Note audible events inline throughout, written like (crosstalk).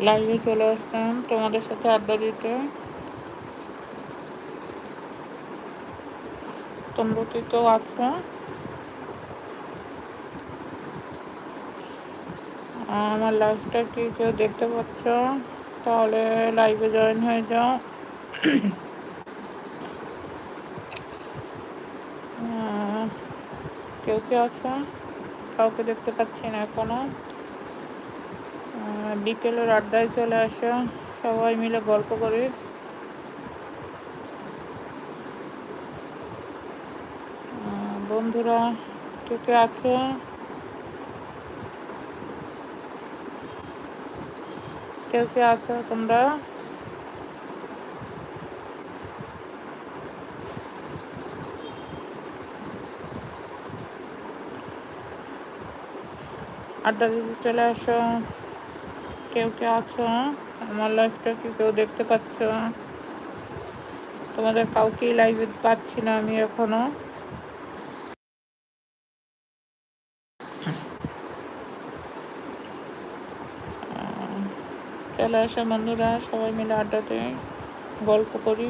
লাইভে চলে আসলাম তোমাদের সাথে আড্ডা দিতে। তোমরা কি কেউ আছো? আমার লাইভটা কি কেউ দেখতে পাচ্ছ? তাহলে লাইভে জয়েন হয়ে যাও। কেউ কেউ আছো? কাউকে দেখতে পাচ্ছি না এখনও। বিকেলের আড্ডায় চলে আসো সবাই মিলে গল্প করি। বন্ধুরা কে কে আছো? কেউ কে আছো তোমরা? আড্ডা দিতে চলে আসো কেউ কেউ আছো আমার লাইফটা কি কেউ দেখতে পাচ্ছ তোমাদের কাউকেই লাইভে পাচ্ছি না আমি এখনও। চলে আসা বন্ধুরা, সবাই মিলে আড্ডাতে গল্প করি।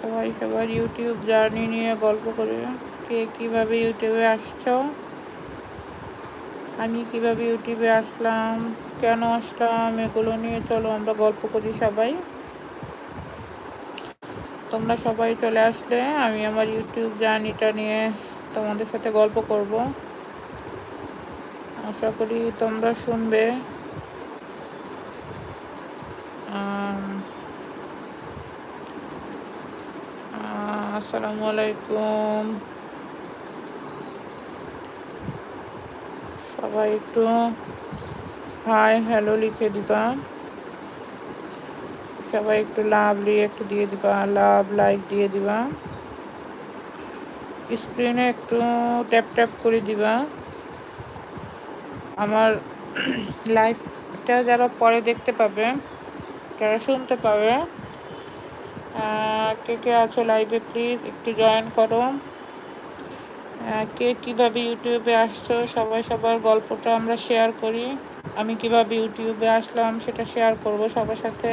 সবাই সবার ইউটিউব জার্নি নিয়ে গল্প করি। কে কীভাবে ইউটিউবে আসছো? আমি কীভাবে ইউটিউবে আসলাম, কেন আসলাম, এগুলো নিয়ে চলো, আমরা গল্প করি সবাই। তোমরা সবাই চলে আসলে, আমি আমার ইউটিউব জার্নিটা নিয়ে তোমাদের সাথে গল্প করব। আশা করি তোমরা শুনবে। আসসালামু আলাইকুম। সবাই একটু হাই হ্যালো লিখে দিবা। সবাই একটু লাভ একটু দিয়ে দিবা লাভ লাইক দিয়ে দিবা। স্ক্রিনে একটু ট্যাপ ট্যাপ করে দিবা। আমার (clears throat) লাইভটা যারা পরে দেখতে পাবে, যারা শুনতে পাবে কে কে আছো লাইভে প্লিজ একটু জয়েন করো। কে কীভাবে ইউটিউবে আসছো, সবাই সবার গল্পটা আমরা শেয়ার করি। আমি কীভাবে ইউটিউবে আসলাম, সেটা শেয়ার করব সবার সাথে।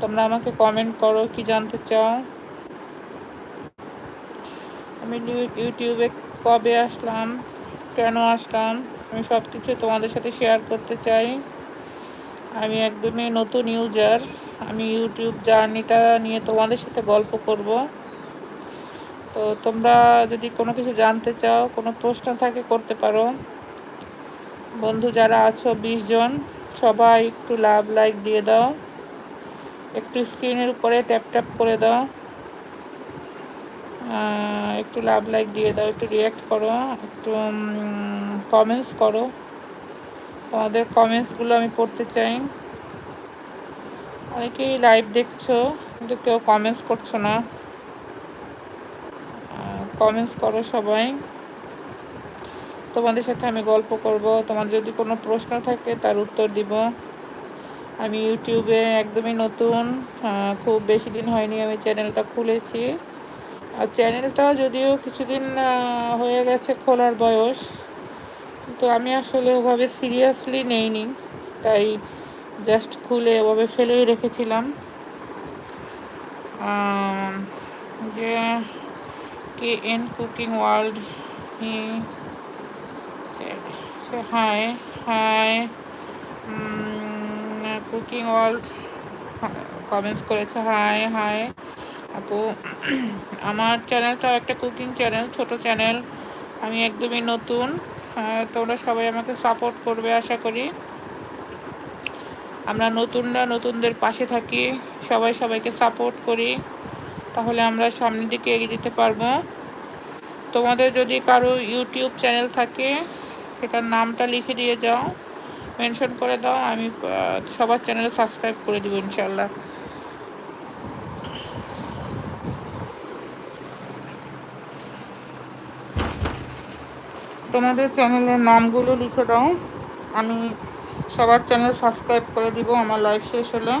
তোমরা আমাকে কমেন্ট করো, কি জানতে চাও। আমি ইউটিউবে কবে আসলাম, কেন আসলাম, আমি সব কিছু তোমাদের সাথে শেয়ার করতে চাই। আমি একদমই নতুন ইউজার আমি ইউটিউব জার্নিটা নিয়ে তোমাদের সাথে গল্প করব। তো তোমরা যদি কোনো কিছু জানতে চাও, কোনো প্রশ্ন থাকে, করতে পারো। বন্ধু যারা আছো, বিশ জন, সবাই একটু লাভ লাইক দিয়ে দাও। একটু স্ক্রিনের উপরে ট্যাপ ট্যাপ করে দাও। একটু লাভ লাইক দিয়ে দাও, একটু রিয়াক্ট করো, একটু কমেন্টস করো। তোমাদের কমেন্টসগুলো আমি পড়তে চাই। অনেকেই লাইভ দেখছ, কিন্তু কেউ কমেন্টস করছ না। কমেন্টস করো সবাই। তোমাদের সাথে আমি গল্প করব। তোমার যদি কোনো প্রশ্ন থাকে তার উত্তর দিব। আমি ইউটিউবে একদমই নতুন খুব বেশি দিন হয়নি আমি চ্যানেলটা খুলেছি। আর চ্যানেলটা যদিও কিছুদিন হয়ে গেছে খোলার বয়স, তো আমি আসলে ওভাবে সিরিয়াসলি নেইনি। তাই জাস্ট খুলে ওভাবে ফেলেই রেখেছিলাম। যে K N cooking world hi hi hi cooking world comments করেছে হাই হাই আপু, আমার চ্যানেলটাও একটা কুকিং চ্যানেল, ছোট চ্যানেল, আমি একদমই নতুন তোমরা সবাই আমাকে সাপোর্ট করবে আশা করি। আমরা নতুনরা নতুনদের পাশে থাকি, সবাই সবাইকে সাপোর্ট করি। তাহলে আমরা সামনের দিকে এগিয়ে যেতে পারব। তোমাদের যদি কারও ইউটিউব চ্যানেল থাকে, সেটার নামটা লিখে দিয়ে যাও মেনশন করে দাও, আমি সবার চ্যানেলে সাবস্ক্রাইব করে দেবো ইনশাল্লাহ তোমাদের চ্যানেলের নামগুলো লিখে দাও, আমি সবার চ্যানেল সাবস্ক্রাইব করে দিব, আমার লাইভ শেষ হলে।